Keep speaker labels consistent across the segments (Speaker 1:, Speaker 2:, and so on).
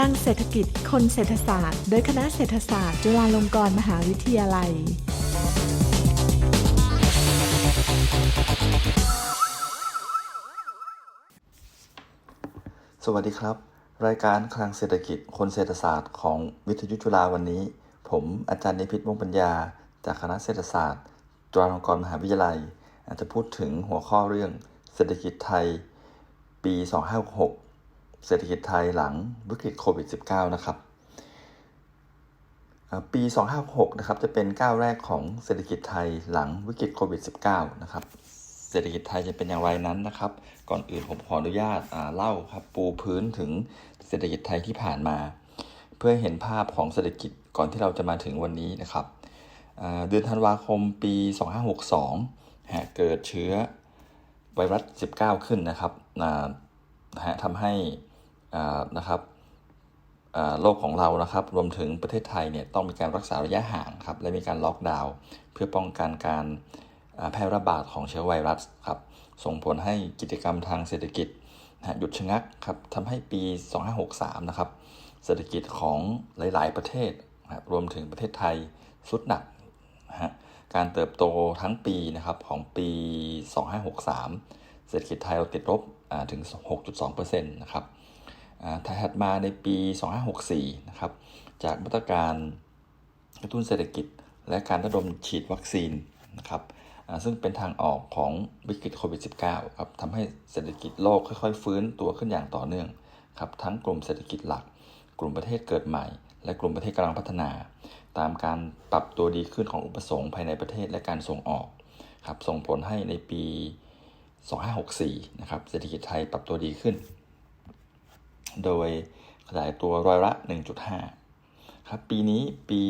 Speaker 1: สร้างเศรษฐกิจคนเศรษฐศาสตร์ โดยคณะเศรษฐศาสตร์ จุฬาลงกรณ์มหาวิทยาลัย
Speaker 2: สวัสดีครับ รายการคลังเศรษฐกิจคนเศรษฐศาสตร์ของวิทยุจุฬาวันนี้ ผมอาจารย์นิพิษวงปัญญา จากคณะเศรษฐศาสตร์ จุฬาลงกรณ์มหาวิทยาลัย อาจจะพูดถึงหัวข้อเรื่องเศรษฐกิจไทย ปี 2566 เศรษฐกิจไทยหลังวิกฤตโควิด -19 นะครับอ่าปี 256 นะครับ จะเป็นก้าวแรกของเศรษฐกิจไทยหลังวิกฤตโควิด -19 นะครับ เศรษฐกิจไทยจะเป็นอย่างไรนั้นนะครับ ก่อนอื่นผมขออนุญาตเล่าครับปูพื้นถึงเศรษฐกิจไทยที่ผ่านมา เพื่อเห็นภาพของเศรษฐกิจก่อนที่เราจะมาถึงวันนี้นะครับเดือนธันวาคมปี 2562ฮะเกิดเชื้อไวรัส 19 ขึ้นนะครับฮะทำให้ นะครับโลกของเรานะครับ รวมถึงประเทศไทยเนี่ยต้องมีการรักษาระยะห่างครับ และมีการล็อกดาวน์เพื่อป้องกันการแพร่ระบาดของเชื้อไวรัสครับ ส่งผลให้กิจกรรมทางเศรษฐกิจหยุดชะงักครับทำให้ปี 2563 นะครับ เศรษฐกิจของหลาย ๆ ประเทศนะรวมถึงประเทศไทยสุดหนักนะฮะ การเติบโตทั้งปีนะครับของปี 2563 เศรษฐกิจไทยเราติดลบอ่าถึง 6.2%นะครับ ถัดมาในปี 2564 นะครับ จากมาตรการกระตุ้นเศรษฐกิจ และการระดมฉีดวัคซีนนะครับซึ่งเป็นทางออกของวิกฤตโควิด -19 ครับทำให้เศรษฐกิจโลกค่อยๆ ฟื้นตัวขึ้นอย่างต่อเนื่องครับทั้งกลุ่มเศรษฐกิจหลัก กลุ่มประเทศเกิดใหม่ และกลุ่มประเทศกำลังพัฒนา ตามการปรับตัวดีขึ้นของอุปสงค์ภายในประเทศและการส่งออกครับส่งผลให้ในปี 2564 นะครับเศรษฐกิจไทยปรับตัวดีขึ้น โดยขยายตัวร้อยละ 1.5 ครับ ปีนี้ปี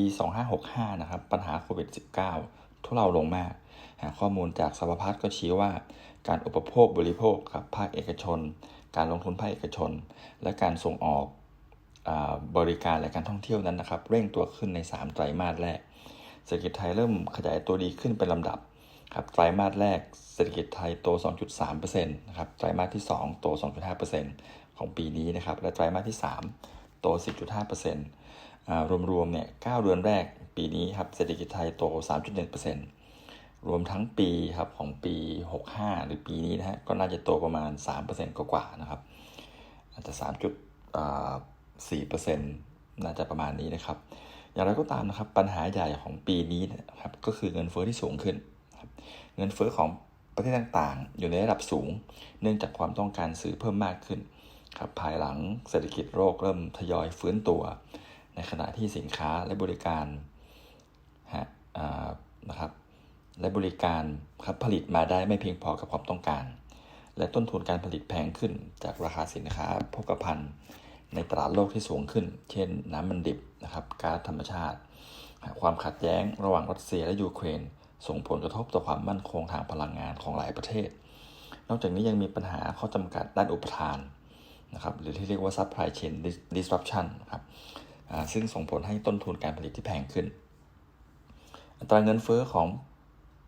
Speaker 2: 2565 นะครับ ปัญหาโควิด -19 ทุเลาลงมาก หาข้อมูลจากสภพัฒน์ก็ชี้ว่า การอุปโภคบริโภคครับภาคเอกชน การลงทุนภาคเอกชน และการส่งออกอบริการและการท่องเที่ยวนั้นนะครับ เร่งตัวขึ้นใน 3 ไตรมาสแรก เศรษฐกิจไทยเริ่มขยายตัวดีขึ้นเป็นลำดับครับไตรมาสแรกเศรษฐกิจไทยโต 2.3%นะครับไตรมาสที่ 2 โต 2.5% ของปีนี้นะครับและไตรมาสที่ 3 โต 10.5%อ่ารวมๆเนี่ย9เดือนแรกปีนี้ครับเศรษฐกิจไทยโต 3.1%รวมทั้งปีครับของปี 65 หรือปีนี้นะฮะก็น่าจะโตประมาณ 3%กว่าๆนะครับอาจจะ 3.4%น่าจะประมาณนี้นะครับอย่างไรก็ตามนะครับปัญหาใหญ่ของปีนี้นะครับก็คือเงินเฟ้อที่สูงขึ้น เงินเฟ้อของประเทศต่างๆ อยู่ในระดับสูง เนื่องจากความต้องการซื้อเพิ่มมากขึ้น ครับภายหลังเศรษฐกิจโลกเริ่มทยอยฟื้นตัว ในขณะที่สินค้าและบริการฮะนะครับและบริการครับผลิตมาได้ไม่เพียงพอกับความต้องการ และต้นทุนการผลิตแพงขึ้น จากราคาสินค้าโภคภัณฑ์ในตลาดโลกที่สูงขึ้น เช่น น้ำมันดิบนะครับก๊าซธรรมชาติ ความขัดแย้งระหว่างรัสเซียและยูเครน ส่งผลกระทบต่อความมั่นคงทางพลังงานของหลายประเทศ นอกจากนี้ยังมีปัญหาข้อจำกัดด้านอุปทาน นะครับหรือที่เรียกว่า supply chain disruption ครับซึ่งส่งผลให้ต้นทุนการผลิตที่แพงขึ้น อัตราเงินเฟ้อของ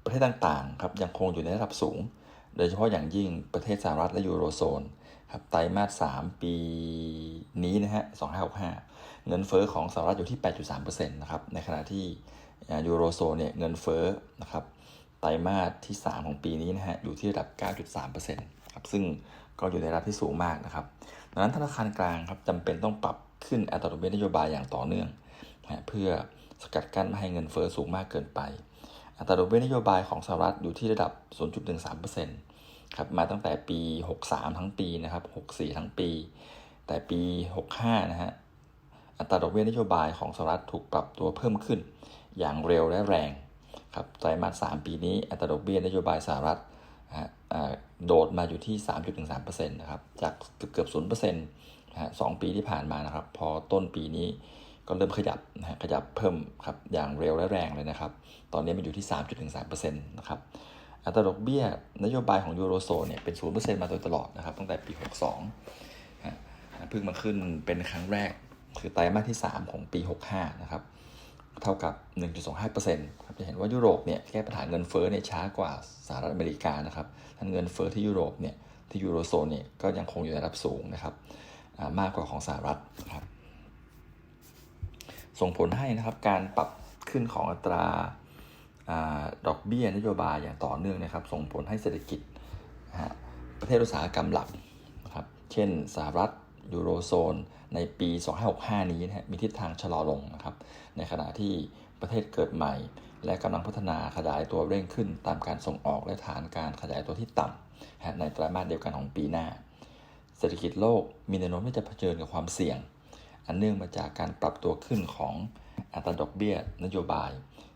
Speaker 2: ประเทศต่างๆครับยังคงอยู่ในระดับสูง โดยเฉพาะอย่างยิ่งประเทศสหรัฐและยูโรโซนครับไตรมาส 3 ปีนี้นะฮะ 2565 เงินเฟ้อของสหรัฐอยู่ที่ 8.3%นะครับ ในขณะที่ยูโรโซนเนี่ยเงินเฟ้อนะครับไตรมาสที่ 3 ของปีนี้นะฮะอยู่ที่ระดับ 9.3%ครับซึ่ง ก็อยู่ในระดับที่สูงมากนะครับ ดังนั้นธนาคารกลางครับจำเป็นต้องปรับขึ้นอัตราดอกเบี้ยนโยบายอย่างต่อเนื่องนะเพื่อสกัดกั้นไม่ให้เงินเฟ้อสูงมากเกินไป อัตราดอกเบี้ยนโยบายของสหรัฐอยู่ที่ระดับ 0.13%ครับมาตั้งแต่ปี 63 ทั้งปีนะครับ 64 ทั้งปี แต่ปี 65 นะฮะอัตราดอกเบี้ยนโยบายของสหรัฐถูกปรับตัวเพิ่มขึ้น อย่างเร็วและแรงครับไตรมาส 3 ปีนี้อัตราดอกเบี้ยนโยบายสหรัฐนะ โดดมาอยู่ที่ 3.13%นะครับ จากเกือบเกือบ0%นะฮะสองปีที่ผ่านมานะครับ พอต้นปีนี้ก็เริ่มขยับนะฮะขยับเพิ่มครับ อย่างเร็วและแรงเลยนะครับ ตอนนี้มันอยู่ที่ 3.13%นะครับ อัตราดอกเบี้ยนโยบายของยูโรโซนเนี่ยเป็น 0%มาโดยตลอดนะครับ ตั้งแต่ปี 62ฮะเพิ่งมาขึ้นเป็นครั้งแรก คือไตรมาสที่ 3 ของปี 65 นะครับ เท่ากับ 1.25%ครับจะเห็นว่ายุโรปเนี่ยแก้ปัญหาเงินเฟ้อเนี่ยช้ากว่าสหรัฐอเมริกานะครับทั้นเงินเฟ้อที่ยุโรปเนี่ยที่ยูโรโซนเนี่ยก็ยังคงอยู่ในระดับสูงนะครับมากกว่าของสหรัฐนะครับส่งผลให้นะครับการปรับขึ้นของอัตราอดอกเบี้ยนโยบายอย่างต่อเนื่องนะครับ ส่งผลให้เศรษฐกิจประเทศอุตสาหกรรมหลักนะครับเช่นสหรัฐยูโรโซน ในปี 2565 นี้นะฮะมีทิศทางชะลอลงนะครับ ในขณะที่ประเทศเกิดใหม่ และกำลังพัฒนาขยายตัวเร่งขึ้น ตามการส่งออกและฐานการขยายตัวที่ต่ำในไตรมาสเดียวกันของปีหน้า เศรษฐกิจโลกมีแนวโน้มที่จะเผชิญกับความเสี่ยง อันเนื่องมาจากการปรับตัวขึ้นของอัตราดอกเบี้ยนโยบาย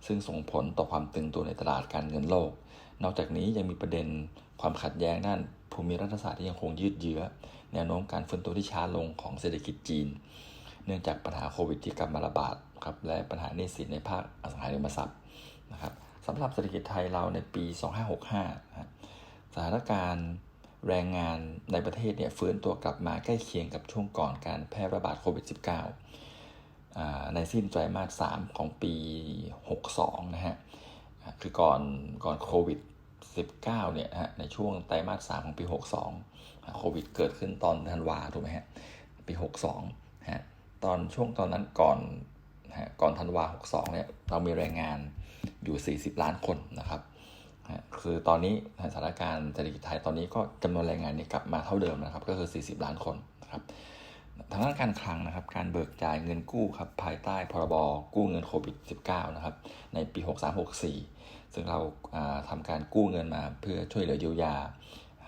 Speaker 2: ซึ่งส่งผลต่อความตึงตัวในตลาดการเงินโลก นอกจากนี้ยังมีประเด็นความขัดแย้งด้านภูมิรัฐศาสตร์ที่ยังคงยืดเยื้อ แนวโน้มการฟื้นตัวที่ช้าลงของเศรษฐกิจจีน เนื่องจากปัญหาโควิดที่กลับมาระบาดครับและปัญหาหนี้สินในภาคอสังหาริมทรัพย์นะครับสำหรับเศรษฐกิจไทยเราในปี 2565นะสถานการณ์แรงงานในประเทศเนี่ยฟื้นตัวกลับมาใกล้เคียงกับช่วงก่อนการแพร่ระบาดโควิด -19 ในสิ้นไตรมาส 3 ของปี 62 นะฮะ คือก่อนก่อนโควิด 19 เนี่ยฮะในช่วงไตรมาส 3 ของปี 62 โควิดเกิดขึ้นตอนธันวาถูกไหมฮะปี 62ฮะตอนช่วงตอนนั้นก่อนฮะก่อนธันวา 62เนี่ยเรามีแรงงานอยู่ 40 ล้านคนนะครับฮะคือตอนนี้สถานการณ์เศรษฐกิจไทยตอนนี้ก็จำนวนแรงงานนี่กลับมาเท่าเดิมนะครับ ก็คือ 40 ล้านคนนะครับทางด้านการคลังนะครับ การเบิกจ่ายเงินกู้ครับภายใต้พรบกู้เงินโควิด 19 นะครับ ในปี 63-64 ซึ่งเราอ่าทำการกู้เงินมาเพื่อช่วยเหลือเยียวยา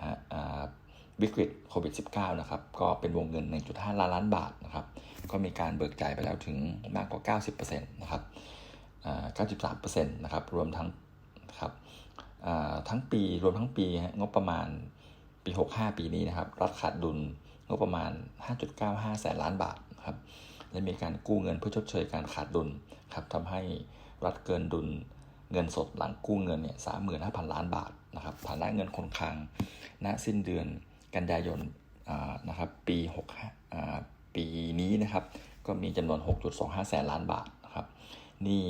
Speaker 2: ฮะอ่า วิกฤตโควิด -19 นะครับ ก็เป็นวงเงิน 1.5 ล้านล้านบาทนะครับ ก็มีการเบิกจ่ายไปแล้วถึงมากกว่า 90%นะครับอ่า93%นะครับ รวมทั้งครับทั้งปี รวมทั้งปี งบประมาณปี 65 ปีนี้นะครับ รัฐขาดดุลงบประมาณ 5.95 แสนล้านบาทครับ และมีการกู้เงินเพื่อชดเชยการขาดดุลครับทำให้รัฐเกินดุลเงินสดหลังกู้เงินเนี่ย35,000ล้านบาทนะครับ ฐานะเงินคงคลังณสิ้นเดือน กันยายนนะครับปี6ปีนี้นะครับก็มีจำนวน 6.25 แสนล้านบาทนะครับนี่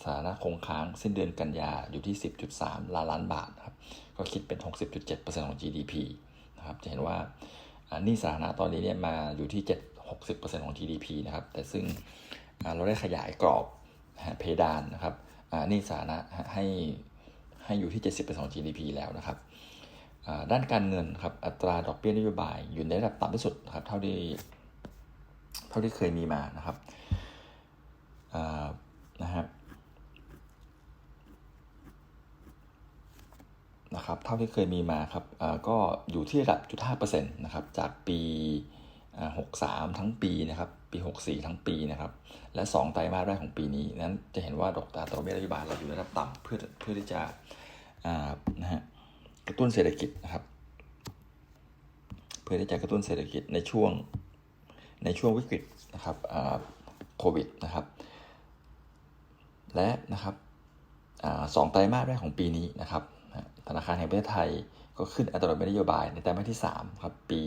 Speaker 2: สถานะคงค้างสิ้นเดือนกันยาอยู่ที่ 10.3 ล้านล้านบาทครับก็คิดเป็น 60.7%ของ GDP นะครับจะเห็นว่านี้สาธารณะตอนนี้เนี่ยมาอยู่ที่ 7 60%ของ GDP นะครับแต่ซึ่งเราได้ขยายกรอบเพดานนะครับนี้สาธารณะให้ให้อยู่ที่ 70%ของ GDP แล้วนะครับ ด้านการเงินครับอัตราดอกเบี้ยนโยบาย อยู่ในระดับต่ำที่สุดครับเท่าที่เท่าที่เคยมีมานะครับนะครับนะครับเท่าที่เคยมีมาครับก็อยู่ที่ระดับจุดห้าเปอร์เซ็นต์นะครับจากปีหกสามทั้งปีนะครับปี64ทั้งปีนะครับ และ2ไตรมาสแรกของปีนี้นั้นจะเห็นว่าดอกอัตาดอกเบี้ยนโยบายเราอยู่ในระดับต่ำเพื่อเพื่อที่จะนะฮะ กระตุ้นเศรษฐกิจนะครับ เพื่อที่จะกระตุ้นเศรษฐกิจในช่วงในช่วงวิกฤตนะครับโควิดนะครับ และนะครับอสองไตรมาสแรกของปีนี้นะครับธนาคารแห่งประเทศไทยก็ขึ้นอัตราดอกเบี้ยนโยบายในไตรมาสที่3ครับปี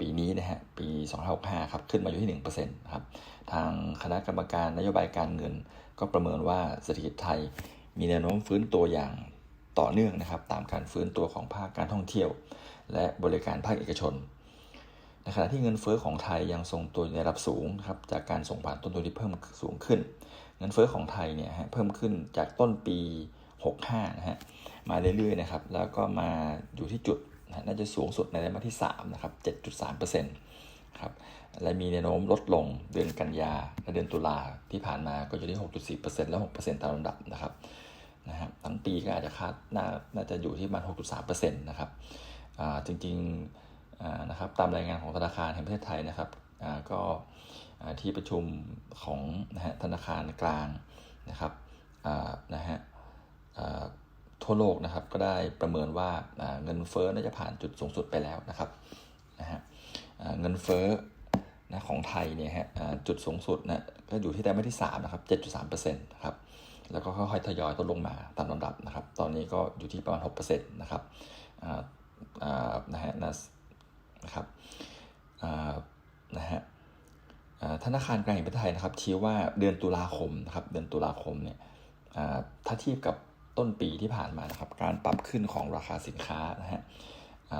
Speaker 2: ปีนี้นะฮะปี2565ครับขึ้นมาอยู่ที่1%นะครับทางคณะกรรมการนโยบายการเงิน ก็ประเมินว่าเศรษฐกิจไทยมีแนวโน้มฟื้นตัวอย่าง ต่อเนื่องนะครับ ตามการฟื้นตัวของภาคการท่องเที่ยว และบริการภาคเอกชนในขณะที่เงินเฟ้อของไทยยังทรงตัวในระดับสูงครับจากการส่งผ่านต้นทุนที่เพิ่มสูงขึ้น เงินเฟ้อของไทยเนี่ยฮะเพิ่มขึ้นจากต้นปี 65นะฮะมาเรื่อยๆนะครับแล้วก็มาอยู่ที่จุดน่าจะสูงสุดในไตรมาสที่3นะครับ7.3%ครับและมีแนวโน้มลดลงเดือนกันยาและเดือนตุลาที่ผ่านมาก็อยู่ที่ 6.4%และ 6%ตามลำดับนะครับ นะฮะทั้งปีก็อาจจะคาดน่าน่าจะอยู่ที่ประมาณ 6.3%นะครับจริงๆนะครับตามรายงานของธนาคารแห่งประเทศไทยนะครับก็ที่ประชุมของนะฮะธนาคารกลางนะครับนะฮะทั่วโลกนะครับก็ได้ประเมินว่าเงินเฟ้อน่าจะผ่านจุดสูงสุดไปแล้วนะครับนะฮะเงินเฟ้อนะของไทยเนี่ยฮะจุดสูงสุดนะก็อยู่ที่ไตรมาสที่3นะครับ7.3%นะครับ แล้วก็ค่อยๆทยอยลดลงมาตามลำดับนะครับ ตอนนี้ก็อยู่ที่ประมาณ6%นะครับนะฮะนะครับนะฮะธนาคารกลางแห่งประเทศไทยนะครับชี้ว่าเดือนตุลาคมนะครับเดือนตุลาคมเนี่ยถ้าเทียบกับต้นปีที่ผ่านมานะครับ การปรับขึ้นของราคาสินค้านะฮะ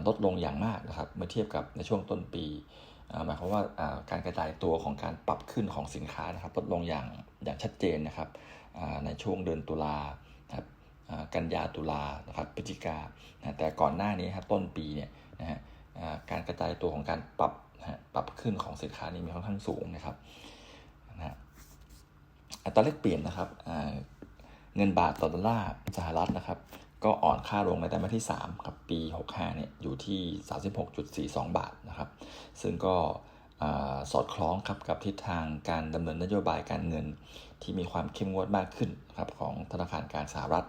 Speaker 2: ลดลงอย่างมากนะครับเมื่อเทียบกับในช่วงต้นปีหมายความว่าการกระจายตัวของการปรับขึ้นของสินค้านะครับลดลงอย่างอย่างชัดเจนนะครับ ในช่วงเดือนตุลาครับกันยาตุลานะครับพฤศจิกาแต่ก่อนหน้านี้ครับต้นปีเนี่ยนะฮะการกระจายตัวของการปรับปรับขึ้นของสินค้านี่มีค่อนข้างสูงนะครับนะฮะอัตราแลกเปลี่ยนนะครับเงินบาทต่อดอลลาร์สหรัฐนะครับ ก็อ่อนค่าลงในไตรมาสที่3ครับปี 65เนี่ยอยู่ที่ 36.42 บาทนะครับ ซึ่งก็อสอดคล้องครับกับทิศทางการดำเนินนโยบายการเงิน ที่มีความเข้มงวดมากขึ้นครับของธนาคารการสหรัฐ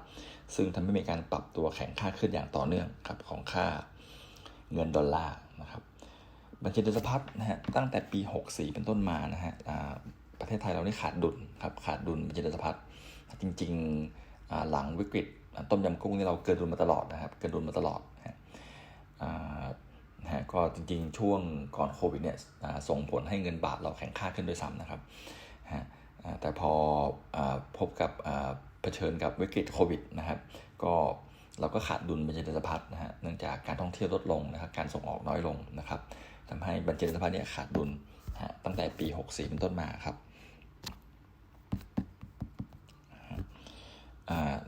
Speaker 2: ซึ่งทำให้มีการปรับตัวแข็งค่าขึ้นอย่างต่อเนื่องครับของค่าเงินดอลลาร์นะครับบัญชีเดินสะพัดนะฮะตั้งแต่ปี 64 เป็นต้นมานะฮะประเทศไทยเรานี่ขาดดุลครับขาดดุลบัญชีเดินสะพัดจริงๆหลังวิกฤตต้มยำกุ้งนี่เราเกินดุลมาตลอดนะครับ เกินดุลมาตลอดนะฮะนะฮะก็จริงๆ ช่วงก่อนโควิดเนี่ยส่งผลให้เงินบาทเราแข็งค่าขึ้นด้วยซ้ำนะครับนะฮะ แต่พออพบกับเผชิญกับวิกฤตโควิดนะครับ ก็เราก็ขาดดุลบัญชีเดินสะพัดนะฮะเนื่องจากการท่องเที่ยวลดลงนะครับ การส่งออกน้อยลงนะครับทำให้บัญชีเดินสะพัดเนี่ยขาดดุลฮะตั้งแต่ปี 64 เป็นต้นมาครับ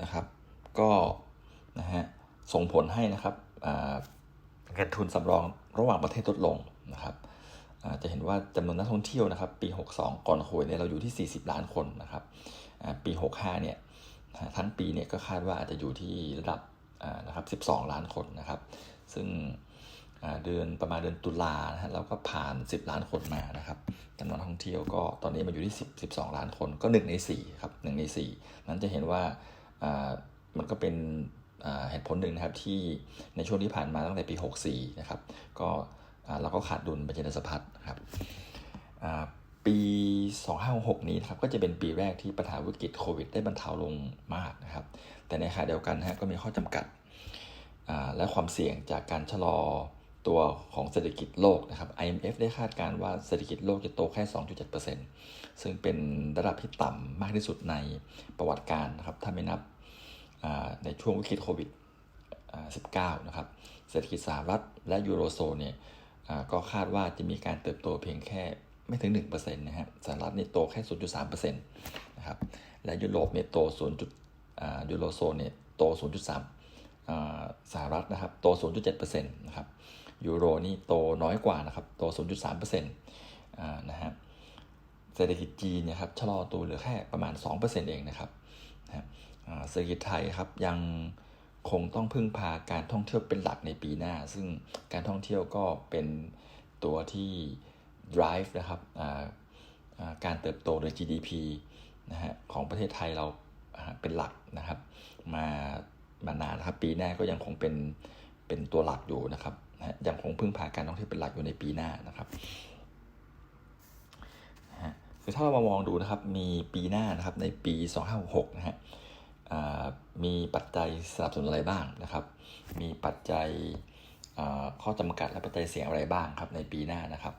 Speaker 2: นะครับก็นะฮะส่งผลให้นะครับเงินทุนสำรองระหว่างประเทศลดลงนะครับ จะเห็นว่าจำนวนนักท่องเที่ยวนะครับ ปี 62 ก่อนโควิดเนี่ยเราอยู่ที่ 40 ล้านคนนะครับปี 65 เนี่ยทั้งปีเนี่ยก็คาดว่าอาจจะอยู่ที่ระดับนะครับ 12 ล้านคนนะครับ ซึ่งเดือนประมาณเดือนตุลานะฮะเราก็ผ่าน 10 ล้านคนมานะครับจำนวนท่องเที่ยวก็ตอนนี้มาอยู่ที่ 10 12 ล้านคนก็ 1 ใน4ครับ1ใน 4 นั้นจะเห็นว่ามันก็เป็นเหตุผลหนึ่งนะครับที่ในช่วงที่ผ่านมาตั้งแต่ปี 64 นะครับ ก็เราก็ขาดดุลบัญชีเงินสะพัด นะครับอ่าปี 2566 นี้นะครับก็จะเป็นปีแรกที่ปัญหาวิกฤตโควิดได้บรรเทาลงมากนะครับ แต่ในขณะเดียวกันนะฮะก็มีข้อจำกัดและความเสี่ยงจากการชะลอตัวของเศรษฐกิจโลกนะครับ IMF ได้คาดการณ์ว่าเศรษฐกิจโลกจะโตแค่ 2.7%ซึ่งเป็นระดับที่ต่ำมากที่สุดในประวัติการนะครับ ถ้าไม่นับในช่วงวิกฤตโควิด 19 นะครับ เศรษฐกิจสหรัฐและยูโรโซนเนี่ย ก็คาดว่าจะมีการเติบโตเพียงแค่ไม่ถึง 1%นะฮะสหรัฐนี่โตแค่ 0.3%นะครับและยุโรปเนี่ยโต 0. จุดยูโรโซนเนี่ยโต 0.3อ่าสหรัฐนะครับโต 0.7%นะครับยูโรนี่โตน้อยกว่านะครับโต 0.3%อ่านะฮะเศรษฐกิจจีนนี่ยครับชะลอตัวเหลือแค่ประมาณ 2%เองนะครับนะเศรษฐกิจไทยครับยัง คงต้องพึ่งพาการท่องเที่ยวเป็นหลักในปีหน้า ซึ่งการท่องเที่ยวก็เป็นตัวที่ drive นะครับการเติบโตใน GDP นะฮะของประเทศไทยเราเป็นหลักนะครับ มามานานนะครับปีหน้าก็ยังคงเป็นเป็นตัวหลักอยู่นะครับนะยังคงพึ่งพาการท่องเที่ยวเป็นหลักอยู่ในปีหน้านะครับคือถ้าเรามามองดูนะครับมีปีหน้านะครับในปี 2566 นะฮะ มีปัจจัยสนับสนุนอะไรบ้างนะครับ มีปัจจัยข้อจำกัดและปัจจัยเสี่ยงอะไรบ้างครับในปีหน้านะครับ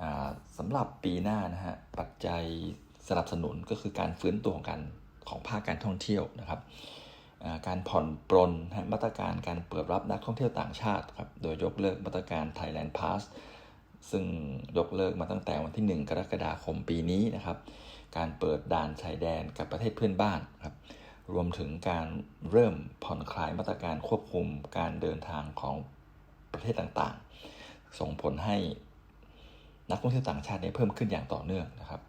Speaker 2: อ่าสำหรับปีหน้านะฮะปัจจัยสนับสนุนก็คือการฟื้นตัวของการของภาคการท่องเที่ยวนะครับการผ่อนปรนนะมาตรการการเปิดรับนักท่องเที่ยวต่างชาติครับโดยยกเลิกมาตรการ Thailand Pass ซึ่งยกเลิกมาตั้งแต่วันที่ 1 กรกฎาคมปีนี้นะครับ การเปิดด่านชายแดนกับประเทศเพื่อนบ้านครับ รวมถึงการเริ่มผ่อนคลายมาตรการควบคุมการเดินทางของประเทศต่างๆ ส่งผลให้นักท่องเที่ยวต่างชาติเนี่ยเพิ่มขึ้นอย่างต่อเนื่องนะครับ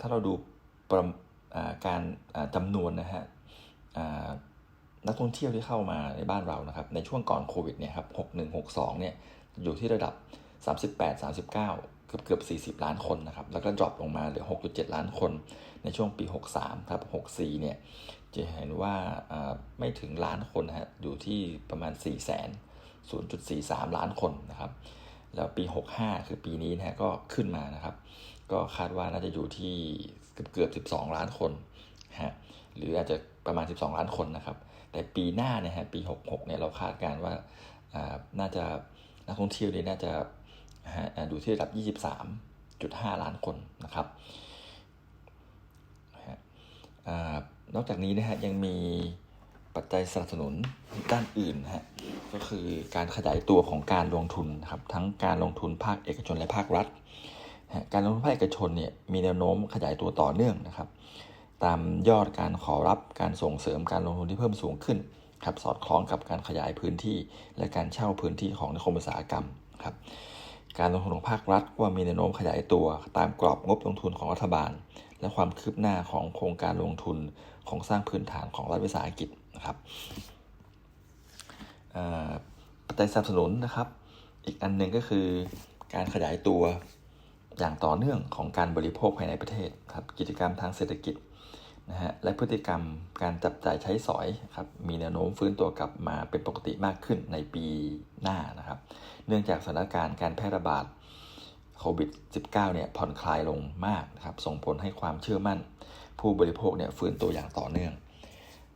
Speaker 2: ถ้าเราดูาการจำนวนนะฮะนักท่องเที่ยวที่เข้ามาในบ้านเรานะครับในช่วงก่อนโควิดเนี่ยครับ 61 62 เนี่ยอยู่ที่ระดับ 38 39 เกือบเกือบ40 ล้านคนนะครับ แล้วก็ดรอปลงมาเหลือ 6.7 ล้านคนในช่วงปี 63 ครับ 64 เนี่ย จะเห็นว่าไม่ถึงล้านคนฮะ อยู่ที่ประมาณ4 0 0 0 0 0.43 ล้านคนนะครับ แล้วปี 65 คือปีนี้นะฮะ ก็ขึ้นมานะครับ ก็คาดว่าน่าจะอยู่ที่เกือบเกือบ 12 ล้านคนฮะ หรืออาจจะประมาณ 12 ล้านคนนะครับ แต่ปีหน้าเนี่ยฮะ ปี 66 เนี่ย เราคาดการณ์ว่าอ่า น่าจะนักท่องเที่ยวเนี่ยน่าจะ นะฮะอยู่ที่ระดับ 23.5 ล้านคนนะครับนอกจากนี้นะฮะยังมีปัจจัยสนับสนุนด้านอื่นนะฮะก็คือการขยายตัวของการลงทุนครับทั้งการลงทุนภาคเอกชนและภาครัฐการลงทุนภาคเอกชนเนี่ยมีแนวโน้มขยายตัวต่อเนื่องนะครับตามยอดการขอรับการส่งเสริมการลงทุนที่เพิ่มสูงขึ้นครับสอดคล้องกับการขยายพื้นที่ และการเช่าพื้นที่ของนิคมอุตสาหกรรมครับ การลงทุนของภาครัฐก็มีแนวโน้มขยายตัวตามกรอบงบลงทุนของรัฐบาล และความคืบหน้าของโครงการลงทุนของสร้างพื้นฐานของรัฐวิสาหกิจนะครับปัจจัยสนับสนุนนะครับ อีกอันหนึ่งก็คือการขยายตัวอย่างต่อเนื่องของการบริโภคภายในประเทศครับกิจกรรมทางเศรษฐกิจ นะฮะและพฤติกรรมการจับจ่ายใช้สอยครับมีแนวโน้มฟื้นตัวกลับมาเป็นปกติมากขึ้นในปีหน้านะครับ เนื่องจากสถานการณ์การแพร่ระบาดโควิด -19 เนี่ยผ่อนคลายลงมากนะครับส่งผลให้ความเชื่อมั่น ผู้บริโภคเนี่ยฟื้นตัวอย่างต่อเนื่อง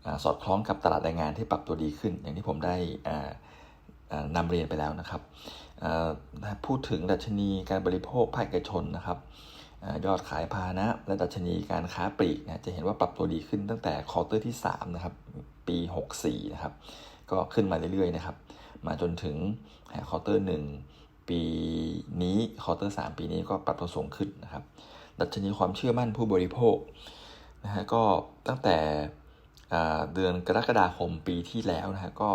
Speaker 2: อสอดคล้องกับตลาดแรงงานที่ปรับตัวดีขึ้น อย่างที่ผมได้นำเรียนไปแล้วนะครับพูดถึงดัชนีการบริโภคภาคเอกชนนะครับ ยอดขายพาหนะ และดัชนีการค้าปลีกนะจะเห็นว่าปรับตัวดีขึ้นตั้งแต่คอเตอร์ที่ 3 นะครับ ปี 64 นะครับ ก็ขึ้นมาเรื่อยๆนะครับ มาจนถึงคอเตอร์1ปีนี้คอเตอร์3ปีนี้ก็ปรับตัวสูงขึ้นนะครับ ดัชนีความเชื่อมั่นผู้บริโภคนะฮะก็ตั้งแต่เดือนกรกฎาคมปีที่แล้วนะฮะก็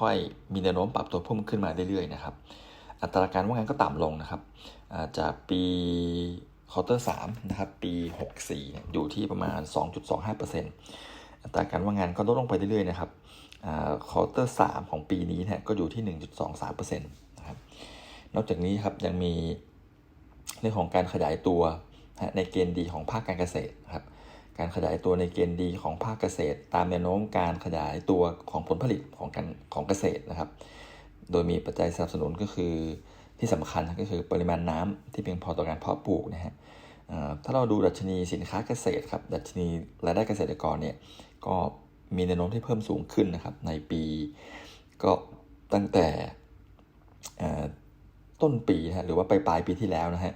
Speaker 2: ค่อยๆ มีแนวโน้มปรับตัวเพิ่มขึ้นมาเรื่อยๆนะครับ อัตราการว่างงานก็ต่ำลงนะครับจากปี ควอเตอร์3นะครับปี 64เนี่ยอยู่ที่ประมาณ 2.25%อัตราการว่างงานก็ลดลงไปเรื่อยๆนะครับควอเตอร์3ของปีนี้เนี่ยก็อยู่ที่ 1.23%นะครับนอกจากนี้ครับยังมีเรื่องของการขยายตัวในเกณฑ์ดีของภาคการเกษตรครับการขยายตัวในเกณฑ์ดีของภาคเกษตร ตามแนวโน้มการขยายตัวของผลผลิตของการของเกษตรนะครับ โดยมีปัจจัยสนับสนุนก็คือ ที่สำคัญก็คือปริมาณน้ำที่เพียงพอต่อการเพาะปลูกนะฮะถ้าเราดูดัชนีสินค้าเกษตรครับดัชนีรายได้เกษตรกรเนี่ยก็มีแนวโน้มที่เพิ่มสูงขึ้นนะครับในปีก็ตั้งแต่ต้นปีนะฮะหรือว่าปลายปลายปีที่แล้วนะฮะ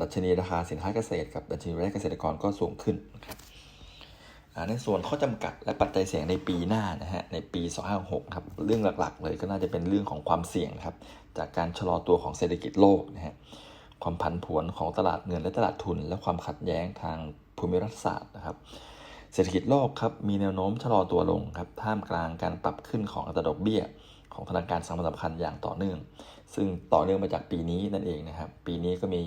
Speaker 2: ดัชนีราคาสินค้าเกษตรกับดัชนีรายได้เกษตรกรก็สูงขึ้นนะครับ ในส่วนข้อจำกัดและปัจจัยเสี่ยงในปีหน้านะฮะในปี2566ครับเรื่องหลักๆ เลยก็น่าจะเป็นเรื่องของความเสี่ยงครับจากการชะลอตัวของเศรษฐกิจโลกนะฮะความผันผวนของตลาดเงินและตลาดทุน และความขัดแย้งทางภูมิรัฐศาสตร์นะครับเศรษฐกิจโลกครับมีแนวโน้มชะลอตัวลงครับท่ามกลางการปรับขึ้นของอัตราดอกเบี้ย ของธนาคารสำคัญสำคัญอย่างต่อเนื่อง ซึ่งต่อเนื่องมาจากปีนี้นั่นเองนะครับปีนี้ก็มี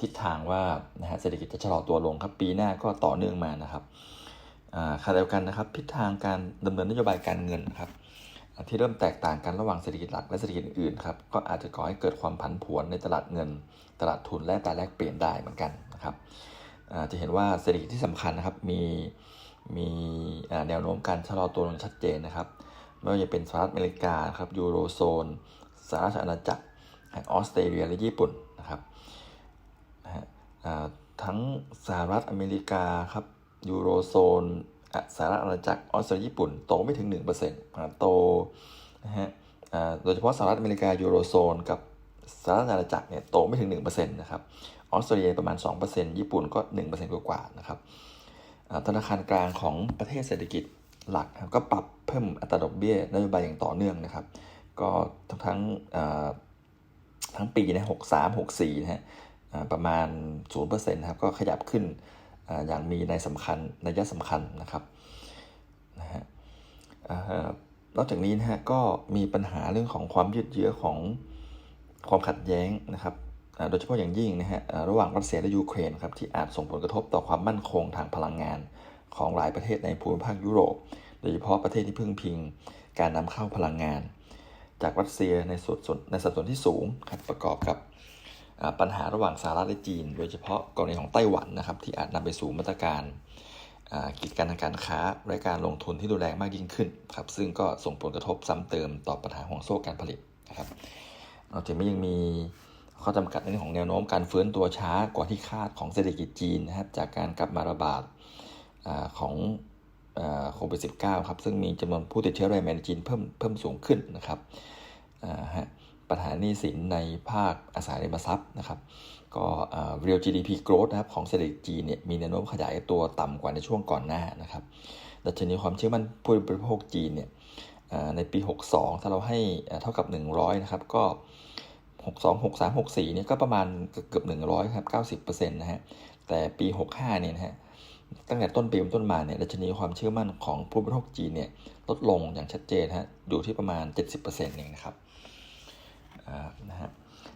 Speaker 2: ทิศทางว่านะฮะเศรษฐกิจจะชะลอตัวลงครับปีหน้าก็ต่อเนื่องมานะครับ ขณะเดียวกันนะครับทิศทางการดำเนินนโยบายการเงินครับที่เริ่มแตกต่างกันระหว่างเศรษฐกิจหลักและเศรษฐกิจอื่นครับก็อาจจะก่อให้เกิดความผันผวนในตลาดเงิน ตลาดทุนและตลาดแลกเปลี่ยนได้เหมือนกันนะครับจะเห็นว่าเศรษฐกิจที่สำคัญนะครับมีมีแนวโน้มการชะลอตัวลงชัดเจนนะครับไม่ว่าจะเป็นสหรัฐอเมริกาครับยูโรโซนสหราชอาณาจักรออสเตรเลียและญี่ปุ่นนะครับทั้งสหรัฐอเมริกาครับ ยูโรโซนอะสหรัฐอาณาจักรออสเตรเลียญี่ปุ่น โตไม่ถึง1%อ่าโตนะฮะโดยเฉพาะสหรัฐอเมริกายูโรโซนกับสหรัฐอาณาจักรเนี่ยโตไม่ถึง 1%นะครับออสเตรเลียประมาณ 2%ญี่ปุ่นก็ 1%กว่าๆนะครับธนาคารกลางของประเทศเศรษฐกิจหลักก็ปรับเพิ่มอัตราดอกเบี้ยนโยบายอย่างต่อเนื่องนะครับ ก็ทั้งทั้งทั้งปีนะ63 64นะฮะประมาณ 0%นะครับก็ขยับขึ้น อย่างมีในสำคัญในยะสำคัญนะครับนะฮะนอกจากนี้นะฮะก็มีปัญหาเรื่องของความยืดเยื้อของความขัดแย้งนะครับโดยเฉพาะอย่างยิ่งนะฮะระหว่างรัสเซียและยูเครนครับที่อาจส่งผลกระทบต่อความมั่นคงทางพลังงานของหลายประเทศในภูมิภาคยุโรป โดยเฉพาะประเทศที่พึ่งพิงการนำเข้าพลังงาน จากรัสเซียในส่วนส่วนในสัดส่วนที่สูงครับประกอบกับ ปัญหาระหว่างสหรัฐและจีน โดยเฉพาะกรณีของไต้หวันนะครับที่อาจนำไปสู่มาตรการกีดกันทางการค้าและการลงทุนที่รุนแรงมากยิ่งขึ้นครับซึ่งก็ส่งผลกระทบซ้ำเติมต่อปัญหาห่วงโซ่การผลิตนะครับนอกจากนี้ยังมีข้อจำกัดในเรื่องของแนวโน้มการฟื้นตัวช้ากว่าที่คาดของเศรษฐกิจจีนนะครับจากการกลับมาระบาดอของโควิด -19 ครับซึ่งมีจำนวนผู้ติดเชื้อรายใหม่ในจีนเพิ่มเพิ่มสูงขึ้นนะครับอ่าฮะ ปัญหาหนี้สินในภาคอสังหาริมทรัพย์นะครับ ก็ real GDP growth นะครับของเศรษฐกิจจีนเนี่ยมีแนวโน้มขยายตัวต่ำกว่าในช่วงก่อนหน้านะครับดัชนีความเชื่อมั่นผู้บริโภคจีนเนี่ยในปี 62 ถ้าเราให้เท่ากับ 100 นะครับ ก็ 62 63 64เนี่ยก็ประมาณเกือบ 100 ครับ 90%นะฮะ แต่ปี 65 เนี่ยนะฮะ ตั้งแต่ต้นปีเป็นต้นมาเนี่ยดัชนีความเชื่อมั่นของผู้บริโภคจีนเนี่ยลดลงอย่างชัดเจนฮะ อยู่ที่ประมาณ 70%เองนะครับ นะฮะ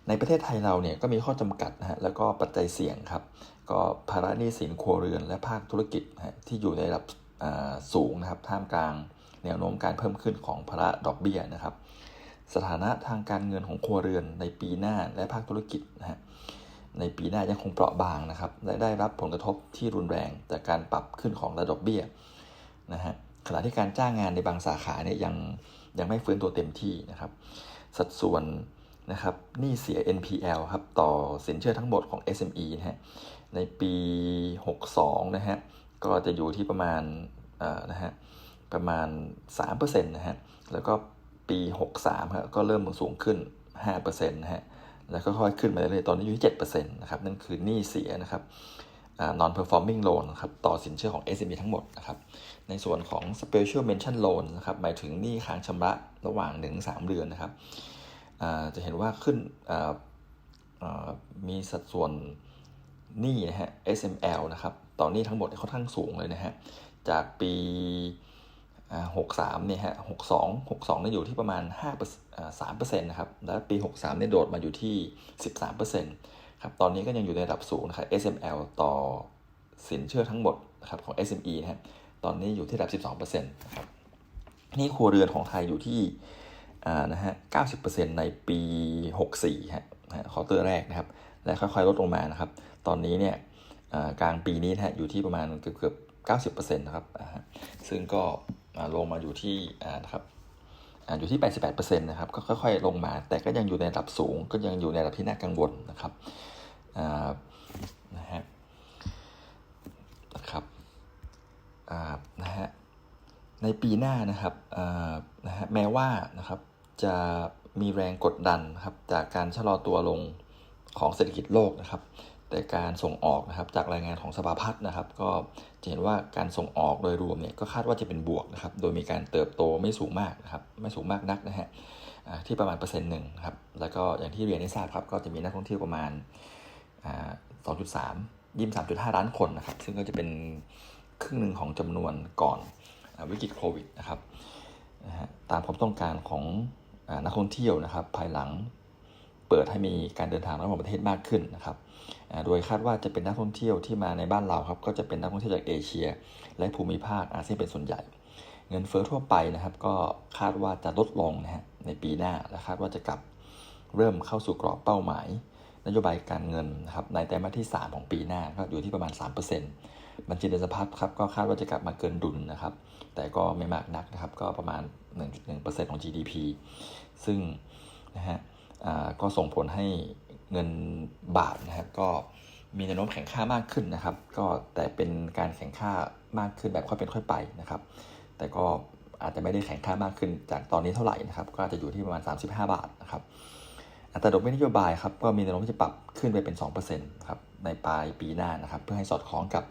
Speaker 2: ในประเทศไทยเราเนี่ยก็มีข้อจำกัดนะฮะแล้วก็ปัจจัยเสี่ยงครับ ก็ภาระหนี้สินครัวเรือนและภาคธุรกิจนะฮะที่อยู่ในระดับสูงนะครับท่ามกลางแนวโน้มการเพิ่มขึ้นของภาระดอกเบี้ยนะครับ สถานะทางการเงินของครัวเรือนในปีหน้าและภาคธุรกิจนะฮะในปีหน้ายังคงเปราะบางนะครับและได้รับผลกระทบที่รุนแรงจากการปรับขึ้นของระดับดอกเบี้ยนะฮะขณะที่การจ้างงานในบางสาขาเนี่ยยังยังไม่ฟื้นตัวเต็มที่นะครับ สัดส่วน นะครับหนี้เสีย NPL ครับต่อสินเชื่อทั้งหมดของ SME นะฮะในปี 62 นะฮะก็จะอยู่ที่ประมาณนะฮะประมาณ 3%นะฮะแล้วก็ปี 63ครับก็เริ่มสูงขึ้น 5%นะฮะแล้วก็ค่อยๆขึ้นมาเรื่อยๆตอนนี้อยู่ที่7%นะครับนั่นคือหนี้เสียนะครับ non performing loan ครับต่อสินเชื่อของ SME ทั้งหมดนะครับในส่วนของ special mention loan นะครับหมายถึงหนี้ค้างชำระระหว่าง 1-3 เดือนนะครับ จะเห็นว่าขึ้นมีสัดส่วนหนี้นะฮะ SML นะครับต่อหนี้ทั้งหมดเนี่ยค่อนข้างสูงเลยนะฮะ จากปีอ่า63เนี่ยฮะ62 62เนี่ยอยู่ที่ประมาณ5เปอร์อ่า3%นะครับ แล้วปี 63เนี่ยโดดมาอยู่ที่ 13%ครับ ตอนนี้ก็ยังอยู่ในระดับสูงนะครับ SML ต่อสินเชื่อทั้งหมดนะครับของ SME นะฮะ ตอนนี้อยู่ที่ระดับ 12%นะครับ นี่ครัวเรือนของไทยอยู่ที่ นะฮะ 90%ในปี 64 ฮะคอเตอร์แรกนะครับ และค่อยๆ ลดลงมานะครับ ตอนนี้เนี่ยกลางปีนี้นะฮะอยู่ที่ประมาณเกือบๆ90%นะครับ ซึ่งก็ลงมาอยู่ที่อ่านะครับอยู่ที่ 88%นะครับ ก็ค่อยๆ ลงมา แต่ก็ยังอยู่ในระดับสูง ก็ยังอยู่ในระดับที่น่ากังวลนะครับนะฮะนะครับนะฮะในปีหน้านะครับนะฮะแม้ว่านะครับ จะมีแรงกดดันครับจากการชะลอตัวลงของเศรษฐกิจโลกนะครับ แต่การส่งออกนะครับจากรายงานของสภาพัฒน์นะครับ ก็จะเห็นว่าการส่งออกโดยรวมเนี่ยก็คาดว่าจะเป็นบวกนะครับ โดยมีการเติบโตไม่สูงมากนะครับ ไม่สูงมากนักนะฮะที่ประมาณเปอร์เซ็นต์หนึ่งครับ แล้วก็อย่างที่เรียนให้ทราบครับ ก็จะมีนักท่องเที่ยวประมาณอ่า2.3ยี่สามจุดห้าล้านคนนะครับ ซึ่งก็จะเป็นครึ่งหนึ่งของจำนวนก่อนอวิกฤตโควิดนะครับนะฮะตามความต้องการของ นักท่องเที่ยวนะครับ ภายหลังเปิดให้มีการเดินทางระหว่างประเทศมากขึ้นนะครับ โดยคาดว่าจะเป็นนักท่องเที่ยวที่มาในบ้านเราครับ ก็จะเป็นนักท่องเที่ยวจากเอเชีย และภูมิภาคอาเซียนเป็นส่วนใหญ่ เงินเฟ้อทั่วไปนะครับ ก็คาดว่าจะลดลงนะฮะในปีหน้าและคาดว่าจะกลับเริ่มเข้าสู่กรอบเป้าหมาย นโยบายการเงินนะครับในไตรมาสที่ 3 ของปีหน้าก็อยู่ที่ประมาณ 3%บัญชีเดินสะพัดครับก็คาดว่าจะกลับมาเกินดุลนะครับ แต่ก็ไม่มากนักนะครับ ก็ประมาณ 1.1%ของ GDP ซึ่งนะฮะก็ส่งผลให้เงินบาทนะครับก็มีแนวโน้มแข็งค่ามากขึ้นนะครับ ก็แต่เป็นการแข็งค่ามากขึ้นแบบค่อยเป็นค่อยไปนะครับ แต่ก็อาจจะไม่ได้แข็งค่ามากขึ้นจากตอนนี้เท่าไหร่นะครับ ก็อาจจะอยู่ที่ประมาณ 35 บาทนะครับอัตราดอกเบี้ยนโยบายครับก็มีแนวโน้มที่จะปรับขึ้นไปเป็น2%นะครับในปลายปีหน้านะครับ เพื่อให้สอดคล้องกับ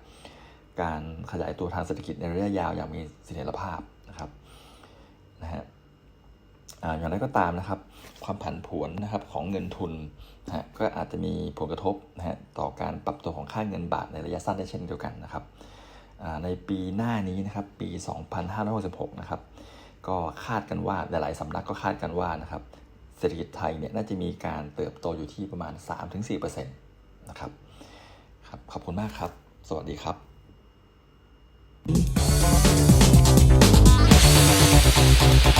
Speaker 2: การขยายตัวทางเศรษฐกิจในระยะยาวอย่างมีเสถียรภาพ นะฮะอย่างไรก็ตามนะครับ ความผันผวนนะครับของเงินทุนนะฮะก็อาจจะมีผลกระทบนะฮะต่อการปรับตัวของค่าเงินบาทในระยะสั้นได้เช่นเดียวกันนะครับในปีหน้านี้นะครับปี 2566 นะครับก็คาดกันว่าหลายๆสำนักก็คาดกันว่านะครับเศรษฐกิจไทยเนี่ยน่าจะมีการเติบโตอยู่ที่ประมาณ 3-4%นะครับครับ ขอบคุณมากครับ สวัสดีครับ Thank you.